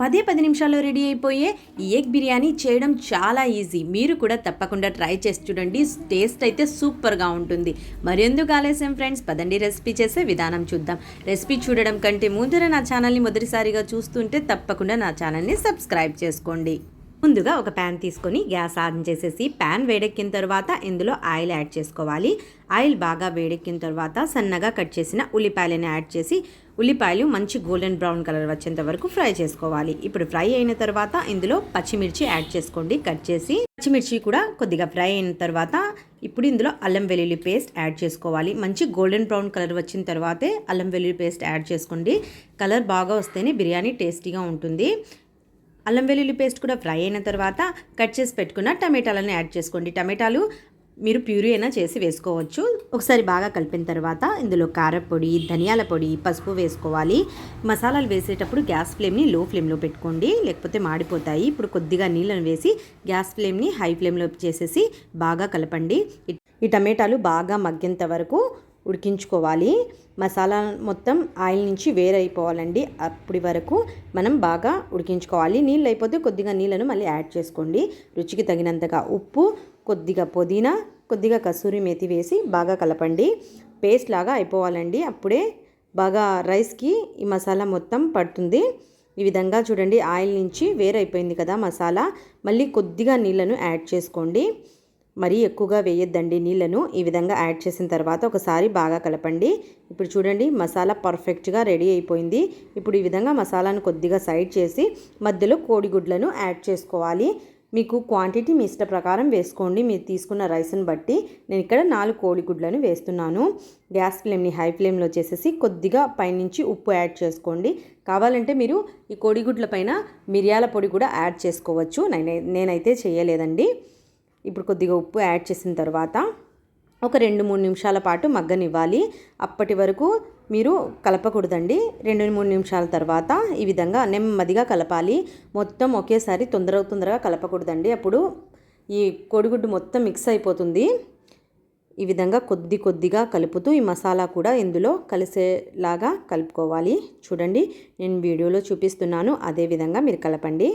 పదే పది నిమిషాల్లో రెడీ అయిపోయే ఈ ఎగ్ బిర్యానీ చేయడం చాలా ఈజీ. మీరు కూడా తప్పకుండా ట్రై చేసి చూడండి. టేస్ట్ అయితే సూపర్గా ఉంటుంది. మరెందుకు ఆలస్యం ఫ్రెండ్స్? పదండి రెసిపీ చేసే విధానం చూద్దాం. రెసిపీ చూడడం కంటే ముందర నా ఛానల్ని మొదటిసారిగా చూస్తుంటే తప్పకుండా నా ఛానల్ని సబ్స్క్రైబ్ చేసుకోండి. ముందుగా ఒక ప్యాన్ తీసుకొని గ్యాస్ ఆన్ చేసేసి ప్యాన్ వేడెక్కిన తర్వాత ఇందులో ఆయిల్ యాడ్ చేసుకోవాలి. ఆయిల్ బాగా వేడెక్కిన తర్వాత సన్నగా కట్ చేసిన ఉల్లిపాయలను యాడ్ చేసి ఉల్లిపాయలు మంచి గోల్డెన్ బ్రౌన్ కలర్ వచ్చేంత వరకు ఫ్రై చేసుకోవాలి. ఇప్పుడు ఫ్రై అయిన తర్వాత ఇందులో పచ్చిమిర్చి యాడ్ చేసుకోండి. కట్ చేసి పచ్చిమిర్చి కూడా కొద్దిగా ఫ్రై అయిన తర్వాత ఇప్పుడు ఇందులో అల్లం వెల్లుల్లి పేస్ట్ యాడ్ చేసుకోవాలి. మంచి గోల్డెన్ బ్రౌన్ కలర్ వచ్చిన తర్వాతే అల్లం వెల్లుల్లి పేస్ట్ యాడ్ చేసుకోండి. కలర్ బాగా వస్తేనే బిర్యానీ టేస్టీగా ఉంటుంది. అల్లం వెల్లుల్లి పేస్ట్ కూడా ఫ్రై అయిన తర్వాత కట్ చేసి పెట్టుకున్న టమాటాలను యాడ్ చేసుకోండి. టమాటాలు మీరు ప్యూరీ అయినా చేసి వేసుకోవచ్చు. ఒకసారి బాగా కలిపిన తర్వాత ఇందులో కారపొడి ధనియాల పొడి పసుపు వేసుకోవాలి. మసాలాలు వేసేటప్పుడు గ్యాస్ ఫ్లేమ్ని లో ఫ్లేమ్లో పెట్టుకోండి. లేకపోతే మాడిపోతాయి. ఇప్పుడు కొద్దిగా నీళ్ళను వేసి గ్యాస్ ఫ్లేమ్ని హై ఫ్లేమ్లో చేసేసి బాగా కలపండి. ఈ టమాటాలు బాగా మగ్గేంత వరకు ఉడికించుకోవాలి. మసాలా మొత్తం ఆయిల్ నుంచి వేరైపోవాలండి. అప్పటి వరకు మనం బాగా ఉడికించుకోవాలి. నీళ్ళు అయిపోతే కొద్దిగా నీళ్ళను మళ్ళీ యాడ్ చేసుకోండి. రుచికి తగినంతగా ఉప్పు కొద్దిగా పుదీనా కొద్దిగా కసూరి మేతి వేసి బాగా కలపండి. పేస్ట్ లాగా అయిపోవాలండి. అప్పుడే బాగా రైస్కి ఈ మసాలా మొత్తం పడుతుంది. ఈ విధంగా చూడండి ఆయిల్ నుంచి వేరైపోయింది కదా మసాలా. మళ్ళీ కొద్దిగా నీళ్ళను యాడ్ చేసుకోండి. మరీ ఎక్కువగా వేయొద్దండి నీళ్ళను. ఈ విధంగా యాడ్ చేసిన తర్వాత ఒకసారి బాగా కలపండి. ఇప్పుడు చూడండి మసాలా పర్ఫెక్ట్గా రెడీ అయిపోయింది. ఇప్పుడు ఈ విధంగా మసాలాను కొద్దిగా సైడ్ చేసి మధ్యలో కోడిగుడ్లను యాడ్ చేసుకోవాలి. మీకు క్వాంటిటీ మీ ఇష్ట ప్రకారం వేసుకోండి. మీరు తీసుకున్న రైస్ని బట్టి నేను ఇక్కడ నాలుగు కోడిగుడ్లను వేస్తున్నాను. గ్యాస్ ఫ్లేమ్ని హై ఫ్లేమ్లో చేసేసి కొద్దిగా పైనుంచి ఉప్పు యాడ్ చేసుకోండి. కావాలంటే మీరు ఈ కోడిగుడ్ల పైన మిరియాల పొడి కూడా యాడ్ చేసుకోవచ్చు. నేనైతే చేయలేదండి. ఇప్పుడు కొద్దిగా ఉప్పు యాడ్ చేసిన తర్వాత ఒక రెండు మూడు నిమిషాల పాటు మగ్గనివ్వాలి. అప్పటి వరకు మీరు కలపకూడదండి. రెండు మూడు నిమిషాల తర్వాత ఈ విధంగా నెమ్మదిగా కలపాలి. మొత్తం ఒకేసారి తొందర తొందరగా కలపకూడదండి. అప్పుడు ఈ కోడిగుడ్డు మొత్తం మిక్స్ అయిపోతుంది. ఈ విధంగా కొద్ది కొద్దిగా కలుపుతూ ఈ మసాలా కూడా ఇందులో కలిసేలాగా కలుపుకోవాలి. చూడండి నేను వీడియోలో చూపిస్తున్నాను. అదే విధంగా మీరు కలపండి.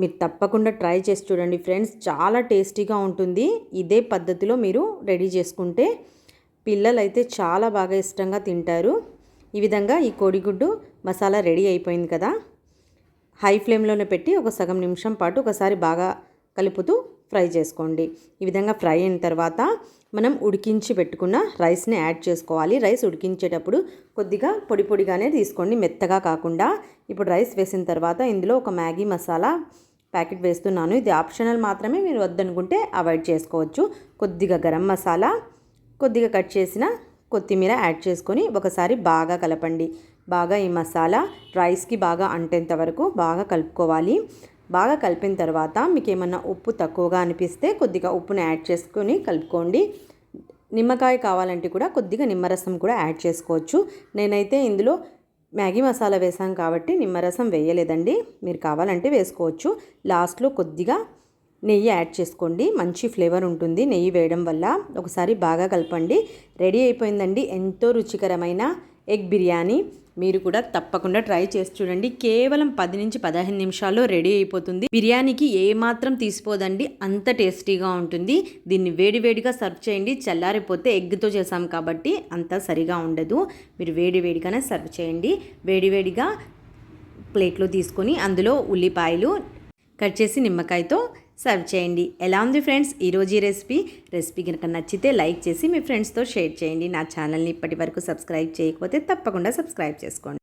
మీరు తప్పకుండా ట్రై చేసి చూడండి ఫ్రెండ్స్ చాలా టేస్టీగా ఉంటుంది. ఇదే పద్ధతిలో మీరు రెడీ చేసుకుంటే పిల్లలైతే చాలా బాగా ఇష్టంగా తింటారు. ఈ విధంగా ఈ కోడిగుడ్డు మసాలా రెడీ అయిపోయింది కదా. హై ఫ్లేమ్లోనే పెట్టి ఒక సగం నిమిషం పాటు ఒకసారి బాగా కలుపుతూ ఫ్రై చేసుకోండి. ఈ విధంగా ఫ్రై అయిన తర్వాత మనం ఉడికించి పెట్టుకున్న రైస్ని యాడ్ చేసుకోవాలి. రైస్ ఉడికించేటప్పుడు కొద్దిగా పొడి పొడిగానే తీసుకోండి. మెత్తగా కాకుండా ఇప్పుడు రైస్ వేసిన తర్వాత ఇందులో ఒక మ్యాగీ మసాలా ప్యాకెట్ వేస్తున్నాను. ఇది ఆప్షనల్ మాత్రమే మీరు వద్దనుకుంటే అవాయిడ్ చేసుకోవచ్చు. కొద్దిగా గరం మసాలా కొద్దిగా కట్ చేసిన కొత్తిమీర యాడ్ చేసుకొని ఒకసారి బాగా కలపండి. బాగా ఈ మసాలా రైస్కి బాగా అంటేంత వరకు బాగా కలుపుకోవాలి. బాగా కలిపిన తర్వాత మీకు ఏమన్నా ఉప్పు తక్కువగా అనిపిస్తే కొద్దిగా ఉప్పుని యాడ్ చేసుకొని కలుపుకోండి. నిమ్మకాయ కావాలంటే కూడా కొద్దిగా నిమ్మరసం కూడా యాడ్ చేసుకోవచ్చు. నేనైతే ఇందులో మ్యాగీ మసాలా వేసాం కాబట్టి నిమ్మరసం వేయలేదండి. మీరు కావాలంటే వేసుకోవచ్చు. లాస్ట్లో కొద్దిగా నెయ్యి యాడ్ చేసుకోండి. మంచి ఫ్లేవర్ ఉంటుంది. నెయ్యి వేయడం వల్ల ఒకసారి బాగా కలపండి. రెడీ అయిపోయిందండి. ఎంతో రుచికరమైన ఎగ్ బిర్యానీ. మీరు కూడా తప్పకుండా ట్రై చేసి చూడండి. కేవలం పది నుంచి పదహైదు నిమిషాల్లో రెడీ అయిపోతుంది. బిర్యానీకి ఏ మాత్రం తీసిపోదండి. అంత టేస్టీగా ఉంటుంది. దీన్ని వేడివేడిగా సర్వ్ చేయండి. చల్లారిపోతే ఎగ్తో చేసాం కాబట్టి అంత సరిగా ఉండదు. మీరు వేడివేడిగానే సర్వ్ చేయండి. వేడివేడిగా ప్లేట్లో తీసుకొని అందులో ఉల్లిపాయలు కట్ చేసి నిమ్మకాయతో సర్వ్ చేయండి. ఎలా ఉంది ఫ్రెండ్స్? ఈరోజు ఈ రెసిపీ. రెసిపీ కనుక నచ్చితే లైక్ చేసి మీ ఫ్రెండ్స్తో షేర్ చేయండి. నా ఛానల్ని ఇప్పటి వరకు సబ్స్క్రైబ్ చేయకపోతే తప్పకుండా సబ్స్క్రైబ్ చేసుకోండి.